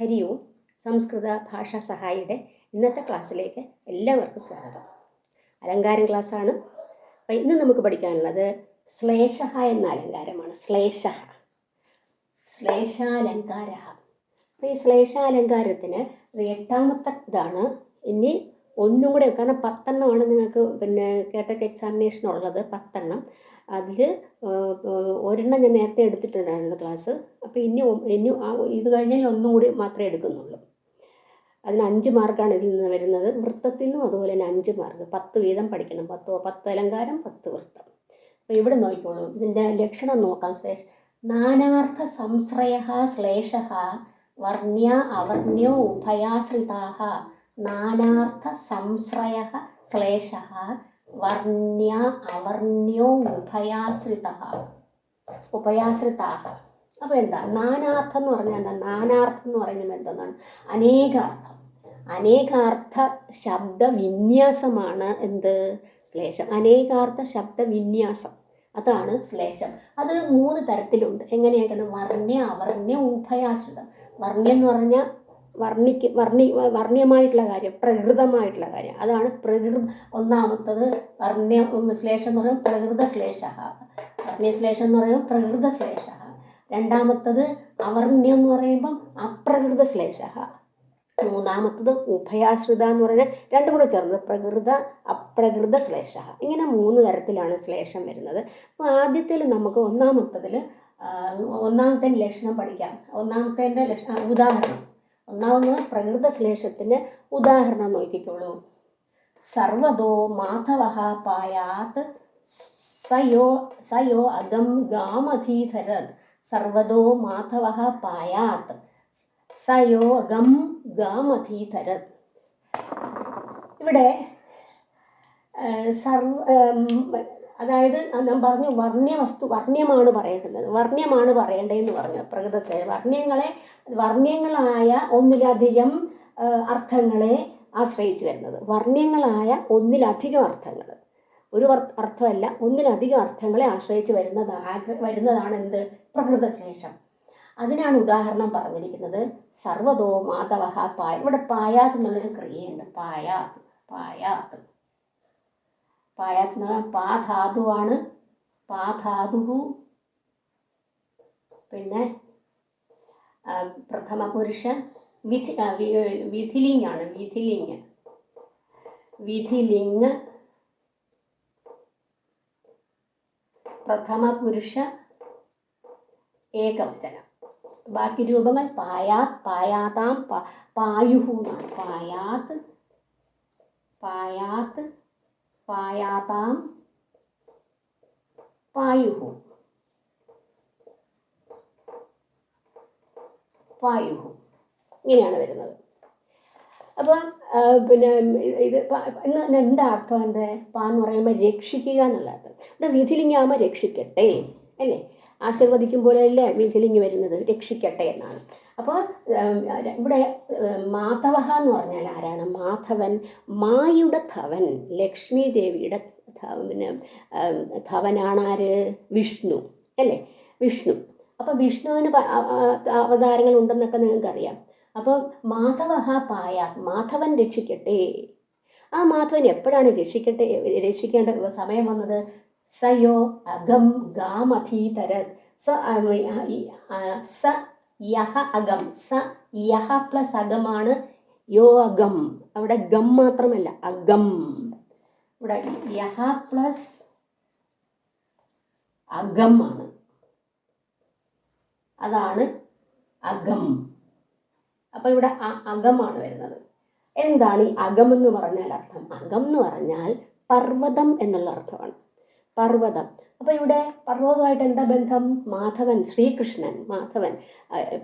ഹരി ഓം സംസ്കൃത ഭാഷാ സഹായിയുടെ ഇന്നത്തെ ക്ലാസ്സിലേക്ക് എല്ലാവർക്കും സ്വാഗതം. അലങ്കാരം ക്ലാസ്സാണ്. അപ്പം ഇന്ന് നമുക്ക് പഠിക്കാനുള്ളത് ശ്ലേഷ എന്ന അലങ്കാരമാണ്. ശ്ലേഷ ശ്ലേഷാലങ്കാര. അപ്പോൾ ഈ ശ്ലേഷാലങ്കാരത്തിന് എട്ടാമത്തെ ഇതാണ്. ഇനി ഒന്നും കൂടെ കാരണം പത്തെണ്ണമാണ് നിങ്ങൾക്ക് പിന്നെ കേട്ടൊക്കെ എക്സാമിനേഷൻ ഉള്ളത് പത്തെണ്ണം. അതിൽ ഒരെണ്ണം ഞാൻ നേരത്തെ എടുത്തിട്ടുണ്ടായിരുന്നു ക്ലാസ്. അപ്പോൾ ഇനി ഇനി ഇത് കഴിഞ്ഞാൽ ഒന്നും കൂടി മാത്രമേ എടുക്കുന്നുള്ളൂ. അതിന് അഞ്ച് മാർക്കാണ് ഇതിൽ നിന്ന് വരുന്നത്. വൃത്തത്തിനും അതുപോലെ തന്നെ അഞ്ച് മാർക്ക്. പത്ത് വീതം പഠിക്കണം. പത്ത് പത്ത് അലങ്കാരം പത്ത് വൃത്തം. അപ്പോൾ ഇവിടെ നോക്കിക്കോളൂ. ഇതിന്റെ ലക്ഷണം നോക്കാം. ശ്ലേഷ നാനാർത്ഥ സംശ്രയ ശ്ലേഷ വർണ്യ അവർണ്യോ ഉഭയാശ്രിതാ നാനാർത്ഥ സംശ്രയ ശ്ലേഷ വർണ്യ അവർണ്യോ ഉഭയാശ്രിത. ഉഭയാശ്രിതാഹ അപ്പോൾ എന്താ? നാനാർത്ഥം എന്ന് പറഞ്ഞാൽ എന്താ? നാനാർത്ഥം എന്ന് പറയുന്നത് എന്താണ് അനേകാർത്ഥം. അനേകാർത്ഥ ശബ്ദ വിന്യാസമാണ് എന്ത്? ശ്ലേഷം. അനേകാർത്ഥ ശബ്ദ വിന്യാസം. അതാണ് ശ്ലേഷം. അത് മൂന്ന് തരത്തിലുണ്ട്. എങ്ങനെയായിട്ടാണ് വർണ്യ അവർണ്യ ഉഭയാശ്രിതം. വർണ്യം എന്ന് പറഞ്ഞാൽ വർണിക്ക് വർണി വർണ്യമായിട്ടുള്ള കാര്യം പ്രകൃതമായിട്ടുള്ള കാര്യം. അതാണ് പ്രകൃ ഒന്നാമത്തത്. വർണ്യ ശ്ലേഷം എന്ന് പറയുമ്പോൾ പ്രകൃത ശ്ലേഷ വർണ്യശ്ലേഷം എന്ന് പറയുമ്പോൾ പ്രകൃത ശ്ലേഷ രണ്ടാമത്തത് അവർണ്യം എന്ന് പറയുമ്പം അപ്രകൃത ശ്ലേഷ മൂന്നാമത്തത് ഉഭയാശ്രിത എന്ന് പറഞ്ഞാൽ രണ്ടും കൂടെ ചേർന്നത് പ്രകൃത അപ്രകൃത ശ്ലേഷ ഇങ്ങനെ മൂന്ന് തരത്തിലാണ് ശ്ലേഷം വരുന്നത്. അപ്പോൾ ആദ്യത്തിൽ നമുക്ക് ഒന്നാമത്തതിൽ ഒന്നാമത്തെ ലക്ഷണം പഠിക്കാം. ഒന്നാമത്തെ ലക്ഷണം ഉദാഹരണം. ഒന്നാമത് പ്രകൃത ശ്ലേഷത്തിന് ഉദാഹരണം നോക്കിക്കോളൂ. സർവതോ മാധവ പായാത് സയോ സയോ അഗം ഗാമധീധരത്. സർവതോ മാധവ പായാത് സയോ അഗം ഗാമധീധരത്. ഇവിടെ സർവ അതായത് ഞാൻ പറഞ്ഞു വർണ്യ വസ്തു വർണ്യമാണ് പറയേണ്ടത്. വർണ്യമാണ് പറയേണ്ടതെന്ന് പറഞ്ഞു പ്രകൃത വർണ്യങ്ങളെ വർണ്യങ്ങളായ ഒന്നിലധികം അർത്ഥങ്ങളെ ആശ്രയിച്ചു വരുന്നത്. വർണ്യങ്ങളായ ഒന്നിലധികം അർത്ഥങ്ങൾ ഒരു അർത്ഥമല്ല ഒന്നിലധികം അർത്ഥങ്ങളെ ആശ്രയിച്ച് വരുന്നത് വരുന്നതാണ് എന്ത്? പ്രകൃതശേഷം അതിനാണ് ഉദാഹരണം പറഞ്ഞിരിക്കുന്നത്. സർവതോ മാധവ പായ ഇവിടെ പായാത്ത് എന്നുള്ളൊരു ക്രിയയുണ്ട്. പായാത്ത് പായാത്ത്. പായാത്ത് എന്ന് പാ ധാതുവാണ്. പാ ധാതു പിന്നെ പ്രഥമ പുരുഷ വിധി വിധിലിംഗാണ് വിധിലിംഗ്. വിധിലിംഗ്. പ്രഥമ പുരുഷ ഏകവചനം. ബാക്കി രൂപങ്ങൾ പായാത് പായാതാം പായുഹു പായാത് പായാത് പായാതാം. പായുഹു. പായുഹു. ഇങ്ങനെയാണ് വരുന്നത്. അപ്പം പിന്നെ ഇത് ഇന്ന് എന്താ അർത്ഥം എന്താ? പാ എന്ന് പറയുമ്പോൾ രക്ഷിക്കുക എന്നുള്ള അർത്ഥം. ഇവിടെ വിധിലിംഗാമ രക്ഷിക്കട്ടെ അല്ലേ? ആശീർവദിക്കും പോലെയല്ലേ വിധിലിംഗ് വരുന്നത്? രക്ഷിക്കട്ടെ എന്നാണ്. അപ്പോൾ ഇവിടെ മാധവ എന്ന് പറഞ്ഞാൽ ആരാണ്? മാധവൻ മായുടെ ധവൻ ലക്ഷ്മി ദേവിയുടെ പിന്നെ ധവനാണ് ആര്? വിഷ്ണു അല്ലേ? വിഷ്ണു. അപ്പോൾ വിഷ്ണുവിന് അവതാരങ്ങൾ ഉണ്ടെന്നൊക്കെ നിങ്ങൾക്കറിയാം. അപ്പോൾ മാധവ പായ മാധവൻ രക്ഷിക്കട്ടെ. ആ മാധവൻ എപ്പോഴാണ് രക്ഷിക്കട്ടെ രക്ഷിക്കേണ്ട സമയം വന്നത്? സയോ അഗം ഗാമധീതരത്. സ യഹ അകം സ യഹ പ്ലസ് അകമാണ് യോ അകം അവിടെ ഗം മാത്രമല്ല അകം ഇവിടെ യഹ പ്ലസ് അകമാണ് അതാണ് അകം അപ്പൊ ഇവിടെ അകമാണ് വരുന്നത്. എന്താണ് ഈ അകം എന്ന് പറഞ്ഞാൽ അർത്ഥം? അകം എന്ന് പറഞ്ഞാൽ പർവതം എന്നുള്ള അർത്ഥമാണ്. പർവതം. അപ്പോൾ ഇവിടെ പർവതമായിട്ട് എന്താ ബന്ധം? മാധവൻ ശ്രീകൃഷ്ണൻ മാധവൻ.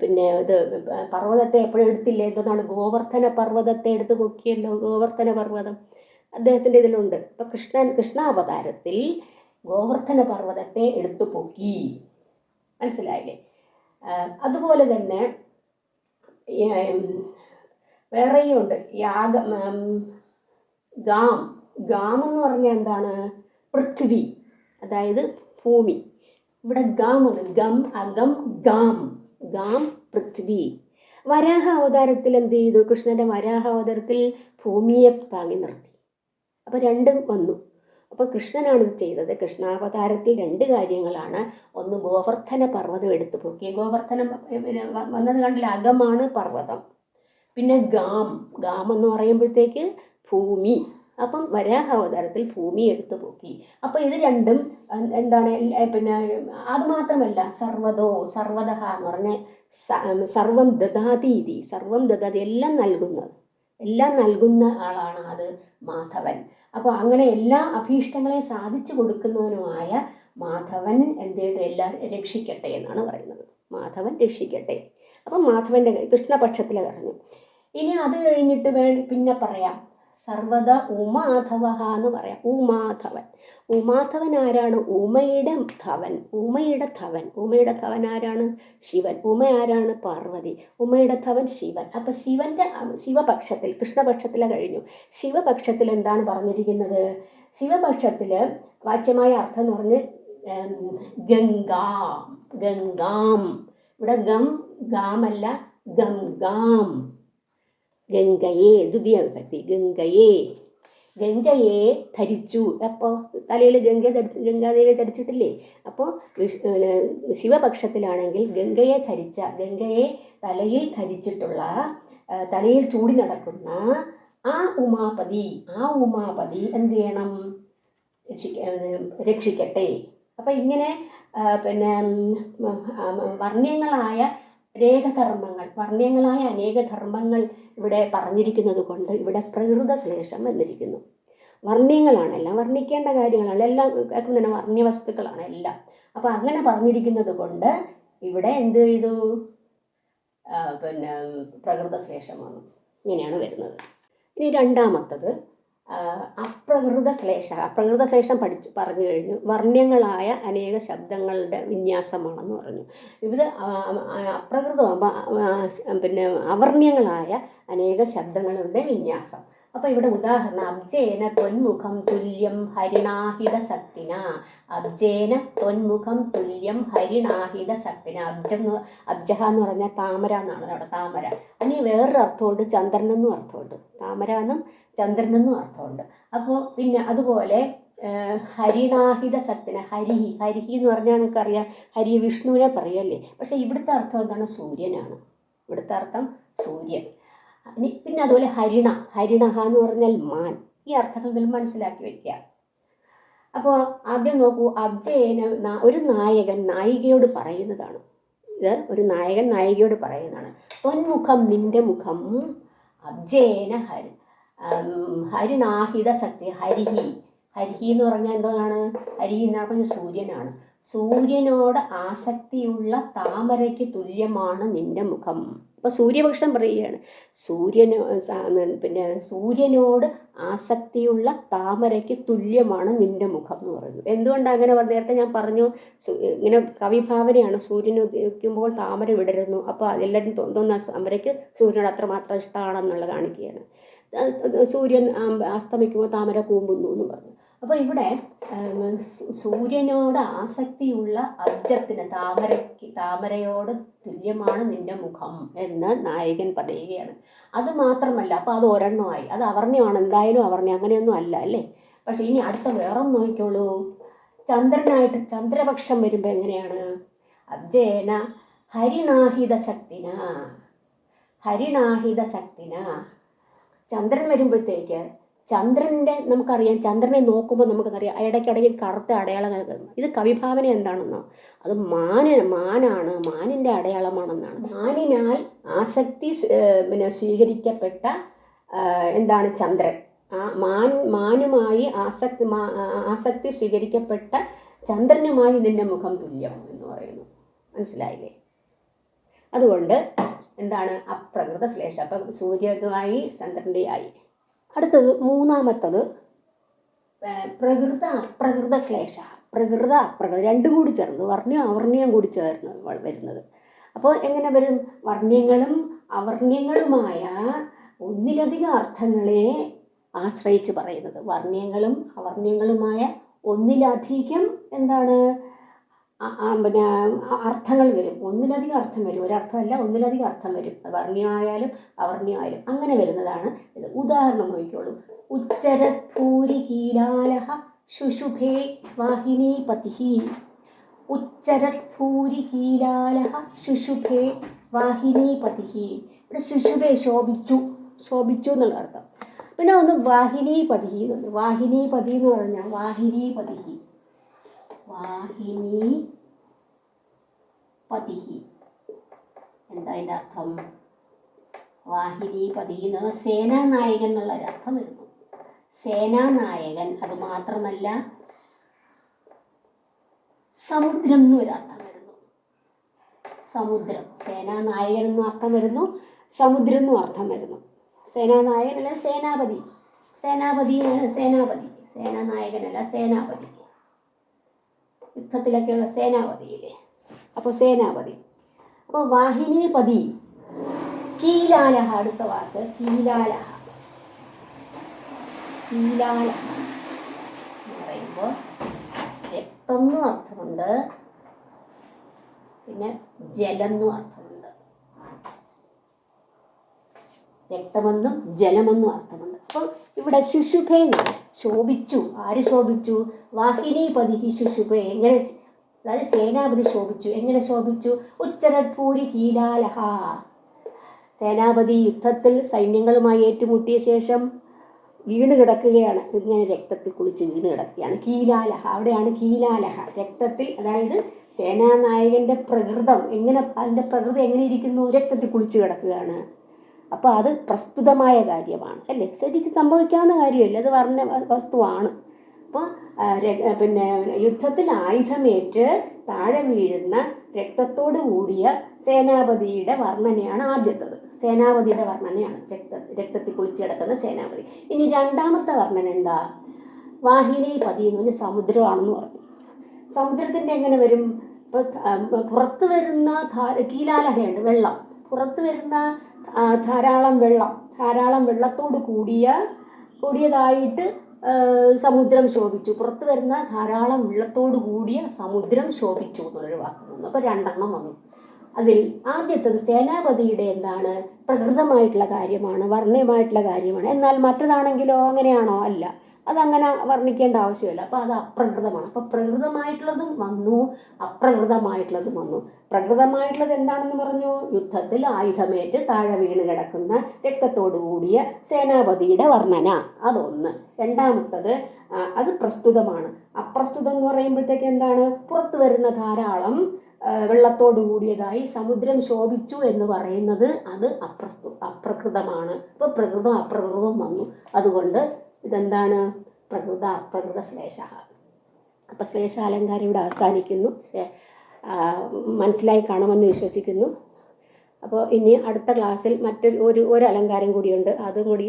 പിന്നെ ഇത് പർവതത്തെ എപ്പോഴും എടുത്തില്ലേ? എന്താണ് ഗോവർദ്ധന പർവതത്തെ എടുത്ത് പൊക്കിയല്ലോ ഗോവർദ്ധന പർവതം. അദ്ദേഹത്തിന്റെ ഇതിലുണ്ട്. അപ്പോൾ കൃഷ്ണൻ കൃഷ്ണാവതാരത്തിൽ ഗോവർദ്ധന പർവതത്തെ എടുത്തു പൊക്കി. മനസ്സിലായില്ലേ? അതുപോലെ തന്നെ വേറെയും ഉണ്ട്. യാഗം ഗാം. ഗാം എന്ന് പറഞ്ഞാൽ എന്താണ്? പൃഥ്വി. അതായത് ഭൂമി. ഇവിടെ ഗാം ഒന്ന് ഗം അഗം ഗാം. ഗാം പൃഥ്വി. വരാഹ അവതാരത്തിൽ എന്ത് ചെയ്തു? കൃഷ്ണന്റെ വരാഹ അവതാരത്തിൽ ഭൂമിയെ താങ്ങി നിർത്തി. അപ്പോൾ രണ്ടും വന്നു. അപ്പോൾ കൃഷ്ണനാണ് ഇത് ചെയ്തത്. കൃഷ്ണാവതാരത്തിൽ രണ്ട് കാര്യങ്ങളാണ്. ഒന്ന് ഗോവർദ്ധന പർവതം എടുത്തു പൊക്കി ഗോവർദ്ധനം വന്നത് കണ്ടില്ല? അകമാണ് പർവതം. പിന്നെ ഗാം. ഗാം എന്ന് പറയുമ്പോഴത്തേക്ക് ഭൂമി. അപ്പം വരാഹ അവതാരത്തിൽ ഭൂമി എടുത്തു പോക്കി. അപ്പോൾ ഇത് രണ്ടും എന്താണ് പിന്നെ അത് മാത്രമല്ല സർവതോ സർവതഹ എന്ന് പറഞ്ഞ സർവം ദദാതീതി സർവം ദദാതി എല്ലാം നൽകുന്നത്. എല്ലാം നൽകുന്ന ആളാണ് അത് മാധവൻ. അപ്പോൾ അങ്ങനെ എല്ലാ അഭീഷ്ടങ്ങളെയും സാധിച്ചു കൊടുക്കുന്നവനുമായ മാധവൻ എന്ത് ചെയ്തു എല്ലാം രക്ഷിക്കട്ടെ എന്നാണ് പറയുന്നത്. മാധവൻ രക്ഷിക്കട്ടെ. അപ്പം മാധവന്റെ കൃഷ്ണപക്ഷത്തിലെ പറഞ്ഞു ഇനി അത് കഴിഞ്ഞിട്ട് വേ പിന്നെ പറയാം. സർവത ഉമാധവ എന്ന് പറയാം. ഉമാധവൻ. ഉമാധവൻ ആരാണ്? ഉമയുടെ ധവൻ. ഉമയുടെ ധവൻ. ഉമയുടെ ധവൻ ആരാണ്? ശിവൻ. ഉമ ആരാണ്? പാർവതി. ഉമയുടെ ധവൻ ശിവൻ. അപ്പം ശിവന്റെ ശിവപക്ഷത്തിൽ കൃഷ്ണപക്ഷത്തിലെ കഴിഞ്ഞു. ശിവപക്ഷത്തിൽ എന്താണ് പറഞ്ഞിരിക്കുന്നത്? ശിവപക്ഷത്തിൽ വാച്യമായ അർത്ഥം എന്ന് പറഞ്ഞ് ഗംഗാം ഗംഗാം. ഇവിടെ ഗം ഗാമല്ല ഗംഗാം. ഗംഗയെ ദ്വിതീയ വിഭക്തി ഗംഗയെ. ഗംഗയെ ധരിച്ചു. അപ്പോൾ തലയിൽ ഗംഗ ധരിച്ച് ഗംഗാദേവിയെ ധരിച്ചിട്ടില്ലേ? അപ്പോൾ ശിവപക്ഷത്തിലാണെങ്കിൽ ഗംഗയെ ധരിച്ച ഗംഗയെ തലയിൽ ധരിച്ചിട്ടുള്ള തലയിൽ ചൂടി നടക്കുന്ന ആ ഉമാപതി ആ ഉമാപതി എന്ത് ചെയ്യണം? രക്ഷിക്ക രക്ഷിക്കട്ടെ. അപ്പം ഇങ്ങനെ പിന്നെ വർണ്യങ്ങളായ അനേക ധർമ്മങ്ങൾ വർണ്യങ്ങളായ അനേക ധർമ്മങ്ങൾ ഇവിടെ പറഞ്ഞിരിക്കുന്നത് കൊണ്ട് ഇവിടെ പ്രകൃത ശ്ലേഷം വന്നിരിക്കുന്നു. വർണ്യങ്ങളാണ് എല്ലാം വർണിക്കേണ്ട കാര്യങ്ങളാണ് എല്ലാം തന്നെ വർണ്യ വസ്തുക്കളാണ് എല്ലാം. അപ്പോൾ അങ്ങനെ പറഞ്ഞിരിക്കുന്നത് കൊണ്ട് ഇവിടെ എന്ത് ചെയ്തു? പിന്നെ പ്രകൃത ശ്ലേഷം വന്നു ഇങ്ങനെയാണ് വരുന്നത്. ഇനി രണ്ടാമത്തത് അപ്രകൃത ശ്ലേഷ അപ്രകൃത ശ്ലേഷം പഠിച്ച് പറഞ്ഞു കഴിഞ്ഞു. വർണ്യങ്ങളായ അനേക ശബ്ദങ്ങളുടെ വിന്യാസമാണെന്ന് പറഞ്ഞു. ഇത് അപ്രകൃതമാകുമ്പോൾ പിന്നെ അവർണ്യങ്ങളായ അനേക ശബ്ദങ്ങളുടെ വിന്യാസം. അപ്പോൾ ഇവിടെ ഉദാഹരണം അബ്ജേന ത്വന്മുഖം തുല്യം ഹരിണാഹിത ശക്തിന. അബ്ജേന ത്വന്മുഖം തുല്യം ഹരിണാഹിത ശക്തിന. അബ്ജം അബ്ജഹ എന്ന് പറഞ്ഞാൽ താമര എന്നാണ് അവിടെ. താമര. അതിന് വേറൊരു അർത്ഥമുണ്ട് ചന്ദ്രൻ എന്നും അർത്ഥമുണ്ട്. താമര എന്നും ചന്ദ്രൻ എന്നും അർത്ഥമുണ്ട്. അപ്പോൾ പിന്നെ അതുപോലെ ഹരിണാഹിത ശക്തിനെ ഹരിഹി ഹരിഹി എന്ന് പറഞ്ഞാൽ നമുക്കറിയാം ഹരി വിഷ്ണുവിനെ പറയല്ലേ പക്ഷേ ഇവിടുത്തെ അർത്ഥം എന്താണ്? സൂര്യനാണ്. ഇവിടുത്തെ അർത്ഥം സൂര്യൻ. പിന്നെ അതുപോലെ ഹരിണ ഹരിണഹ എന്ന് പറഞ്ഞാൽ മാൻ. ഈ അർത്ഥങ്ങൾ മനസ്സിലാക്കി വയ്ക്കുക അപ്പോൾ ആദ്യം നോക്കൂ അബ്ജയന ഒരു നായകൻ നായികയോട് പറയുന്നതാണ്. ഇത് ഒരു നായകൻ നായികയോട് പറയുന്നതാണ്. തൊന്മുഖം നിന്റെ മുഖം അബ്ജേന ഹരി ഹരിനാഹിത ശക്തി ഹരിഹി. ഹരിഹി എന്ന് പറഞ്ഞാൽ എന്താണ്? ഹരി എന്ന് പറഞ്ഞാൽ സൂര്യനാണ്. സൂര്യനോട് ആസക്തിയുള്ള താമരയ്ക്ക് തുല്യമാണ് നിന്റെ മുഖം. അപ്പോൾ സൂര്യപക്ഷം പറയുകയാണ്. സൂര്യനോ പിന്നെ സൂര്യനോട് ആസക്തിയുള്ള താമരയ്ക്ക് തുല്യമാണ് നിന്റെ മുഖം എന്ന് പറയുന്നു. എന്തുകൊണ്ട് അങ്ങനെ? നേരത്തെ ഞാൻ പറഞ്ഞു ഇങ്ങനെ കവിഭാവനയാണ് സൂര്യനെ ഉദിക്കുമ്പോൾ താമര വിടരുന്നു. അപ്പോൾ എല്ലാവരും തോന്നുന്ന താമരയ്ക്ക് സൂര്യനോട് അത്രമാത്രം ഇഷ്ടമാണെന്നുള്ളത് കാണിക്കുകയാണ്. സൂര്യൻ അസ്തമിക്കുമ്പോൾ താമര കൂമ്പുന്നു എന്ന് പറഞ്ഞു. അപ്പോൾ ഇവിടെ സൂര്യനോട് ആസക്തിയുള്ള അബ്ജത്തിന് താമരയ്ക്ക് താമരയോട് തുല്യമാണ് നിന്റെ മുഖം എന്ന് നായകൻ പറയുകയാണ്. അത് മാത്രമല്ല അപ്പോൾ അത് ഒരെണ്ണമായി. അത് അവർണയാണ്. എന്തായാലും അവർണ. അങ്ങനെയൊന്നും അല്ല അല്ലേ? പക്ഷേ ഇനി അടുത്ത വേറൊന്ന് നോക്കിക്കോളൂ. ചന്ദ്രനായിട്ട് ചന്ദ്രപക്ഷം വരുമ്പോൾ എങ്ങനെയാണ്? അബ്ജേന ഹരിണാഹിത ശക്തിന ഹരിണാഹിത ശക്തിന ചന്ദ്രൻ വരുമ്പോഴത്തേക്ക് ചന്ദ്രന്റെ നമുക്കറിയാം ചന്ദ്രനെ നോക്കുമ്പോൾ നമുക്കറിയാം ഇടയ്ക്കിടയ്ക്ക് കറുത്ത അടയാളങ്ങൾ. ഇത് കവിഭാവന എന്താണെന്നോ? അത് മാന മാനാണ് മാനിന്റെ അടയാളമാണെന്നാണ്. മാനിനാൽ ആസക്തി പിന്നെ സ്വീകരിക്കപ്പെട്ട എന്താണ് ചന്ദ്രൻ. ആ മാൻ മാനുമായി ആസക്തി ആസക്തി സ്വീകരിക്കപ്പെട്ട ചന്ദ്രനുമായി നിന്റെ മുഖം തുല്യം എന്ന് പറയുന്നു. മനസ്സിലായില്ലേ? അതുകൊണ്ട് എന്താണ്? അപ്രകൃത ശ്ലേഷ അപ്പം സൂര്യതുമായി ചന്ദ്രന്റെ ആയി അടുത്തത് മൂന്നാമത്തത് പ്രകൃത അപ്രകൃത ശ്ലേഷ പ്രകൃത അപ്രകൃത. രണ്ടും കൂടി ചേർന്ന്. വർണ്യം അവർണ്യം കൂടി ചേർന്ന് വരുന്നത്. അപ്പോൾ എങ്ങനെ വരും? വർണ്യങ്ങളും അവർണ്യങ്ങളുമായ ഒന്നിലധികം അർത്ഥങ്ങളെ ആശ്രയിച്ച് പറയുന്നത്. വർണ്യങ്ങളും അവർണ്യങ്ങളുമായ ഒന്നിലധികം എന്താണ്? പിന്നെ അർത്ഥങ്ങൾ വരും. ഒന്നിലധികം അർത്ഥം വരും. ഒരർത്ഥമല്ല ഒന്നിലധികം അർത്ഥം വരും. വർണ്യമായാലും അവർണ്യമായാലും അങ്ങനെ വരുന്നതാണ് ഇത്. ഉദാഹരണം നോക്കിക്കോളൂ. ഉച്ചരത്ഭൂരി കീലാലഹ ശുശുഭേ വാഹിനി വാഹിനീപതി ഉച്ചരത്ഭൂരി കീലാലഹ ശുശുഭേ വാഹിനി പതിഹി. ഇവിടെ ശുശുഭേ ശോഭിച്ചു. ശോഭിച്ചു എന്നുള്ള അർത്ഥം. പിന്നെ ഒന്ന് വാഹിനി പതിഹി എന്നുണ്ട് വാഹിനീപതി എന്ന് പറഞ്ഞാൽ വാഹിനീപതി വാഹിനി പതിഹി. എന്താ അതിന്റെ അർത്ഥം? വാഹിനി പതി എന്ന് സേനാനായകൻ എന്നുള്ള ഒരർത്ഥം വരുന്നു. സേനാനായകൻ അത് മാത്രമല്ല സമുദ്രം എന്നൊരർത്ഥം വരുന്നു. സമുദ്രം സേനാനായകൻ എന്നും അർത്ഥം വരുന്നു സമുദ്രം എന്നും അർത്ഥം വരുന്നു. സേനാനായകൻ അല്ല സേനാപതി. സേനാപതി സേനാപതി. സേനാനായകനല്ല സേനാപതി. യുദ്ധത്തിലൊക്കെയുള്ള സേനാപതിയില്ലേ? അപ്പോൾ സേനാപതി. അപ്പോൾ വാഹിനീപതി. കീലാലഹ അടുത്ത വാക്ക്. കീലാലഹ. കീലാലഹ രക്തം എന്നും അർത്ഥമുണ്ട്. പിന്നെ ജലം എന്നും അർത്ഥമുണ്ട്. രക്തമെന്നും ജലമെന്നും അർത്ഥമുണ്ട്. അപ്പോൾ ഇവിടെ ശുശുഭേന്ന് ശോഭിച്ചു. ആര് ശോഭിച്ചു? പതിഹി ശുശുഭേ. എങ്ങനെ അതായത് സേനാപതി ശോഭിച്ചു. എങ്ങനെ ശോഭിച്ചു? ഉച്ചരത്പൂരി കീലാലഹ സേനാപതി യുദ്ധത്തിൽ സൈന്യങ്ങളുമായി ഏറ്റുമുട്ടിയ ശേഷം വീണ് കിടക്കുകയാണ്. ഇങ്ങനെ രക്തത്തിൽ കുളിച്ച് വീണ് കിടക്കുകയാണ്. കീലാലഹ അവിടെയാണ് കീലാലഹ രക്തത്തിൽ അതായത് സേനാനായകന്റെ പ്രകൃതം. എങ്ങനെ അതിന്റെ പ്രകൃതി എങ്ങനെ ഇരിക്കുന്നു? രക്തത്തിൽ കുളിച്ച് കിടക്കുകയാണ്. അപ്പോൾ അത് പ്രസ്തുതമായ കാര്യമാണ് അല്ലേ? ശരിക്കും സംഭവിക്കാവുന്ന കാര്യമല്ല അത് വർണ വസ്തുവാണ്. അപ്പോൾ പിന്നെ യുദ്ധത്തിൽ ആയുധമേറ്റ് താഴെ വീഴുന്ന രക്തത്തോട് കൂടിയ സേനാപതിയുടെ വർണനയാണ് ആദ്യത്തത്. സേനാപതിയുടെ വർണനയാണ് രക്ത രക്തത്തിൽ കുളിച്ചു കിടക്കുന്ന സേനാപതി. ഇനി രണ്ടാമത്തെ വർണന എന്താ? വാഹിനി പതി എന്ന് പറഞ്ഞാൽ സമുദ്രമാണെന്ന് പറഞ്ഞു. സമുദ്രത്തിന്റെ എങ്ങനെ വരും? ഇപ്പോൾ പുറത്ത് വരുന്ന കീലാലഹയുണ്ട് വെള്ളം. പുറത്ത് വരുന്ന ധാരാളം വെള്ളം ധാരാളം വെള്ളത്തോട് കൂടിയ കൂടിയതായിട്ട് സമുദ്രം ശോഭിച്ചു. പുറത്ത് വരുന്ന ധാരാളം വെള്ളത്തോട് കൂടിയ സമുദ്രം ശോഭിച്ചു എന്നുള്ളൊരു വാക്ക് വന്നു അപ്പോൾ രണ്ടെണ്ണം വന്നു. അതിൽ ആദ്യത്തത് സേനാപതിയുടെ എന്താണ്? പ്രകൃതമായിട്ടുള്ള കാര്യമാണ് വർണയമായിട്ടുള്ള കാര്യമാണ്. എന്നാൽ മറ്റതാണെങ്കിലോ അങ്ങനെയാണോ? അല്ല. അതങ്ങനെ വർണിക്കേണ്ട ആവശ്യമില്ല. അപ്പോൾ അത് അപ്രകൃതമാണ്. അപ്പോൾ പ്രകൃതമായിട്ടുള്ളതും വന്നു. അപ്രകൃതമായിട്ടുള്ളതും വന്നു. പ്രകൃതമായിട്ടുള്ളത് എന്താണെന്ന് പറഞ്ഞു? യുദ്ധത്തിൽ ആയുധമേറ്റ് താഴെ വീണ് കിടക്കുന്ന രക്തത്തോടു കൂടിയ സേനാപതിയുടെ വർണന. അതൊന്ന്. രണ്ടാമത്തത് അത് പ്രസ്തുതമാണ്. അപ്രസ്തുതം എന്ന് പറയുമ്പോഴത്തേക്ക് എന്താണ്? പുറത്തു വരുന്ന ധാരാളം വെള്ളത്തോട് കൂടിയതായി സമുദ്രം ശോഭിച്ചു എന്ന് പറയുന്നത് അത് അപ്രസ്തു അപ്രകൃതമാണ്. ഇപ്പോൾ പ്രകൃതം അപ്രകൃതവും വന്നു. അതുകൊണ്ട് ഇതെന്താണ്? പ്രകൃത പ്രകൃത ശ്ലേഷ. അപ്പോൾ ശ്ലേഷാലങ്കാരം ഇവിടെ അവസാനിക്കുന്നു. മനസ്സിലായി കാണുമെന്ന് വിശ്വസിക്കുന്നു. അപ്പോൾ ഇനി അടുത്ത ക്ലാസ്സിൽ മറ്റൊരു ഒരു ഒരു അലങ്കാരം കൂടിയുണ്ട്. അതും കൂടി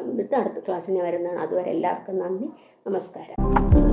എന്നിട്ട് അടുത്ത ക്ലാസ്സിന് വരുന്നതാണ്. അതുവരെ എല്ലാവർക്കും നന്ദി. നമസ്കാരം.